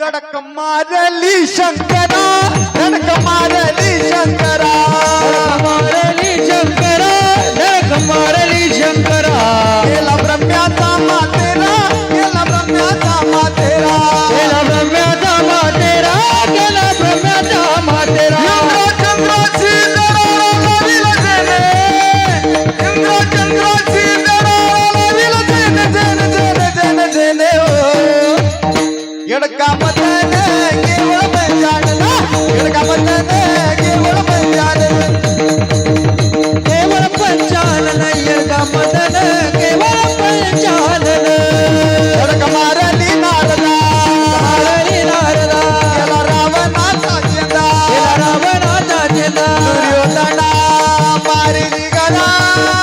धडक मारली शंकरा धडक मारली शंकरा। मारली शंकरा। धडक मारली शंकरा गेला ब्रह्म्याचा मातेरा। गेला ब्रह्म्याचा मातेरा केला ब्रह्म्याचा मातेरा। केला ब्रह्म्याचा मातेरा इंद्र चंद्राची दराला विलजने इंद्र चंद्राची दराला विलजने जन जन जन जन हो येडका హరిది గలా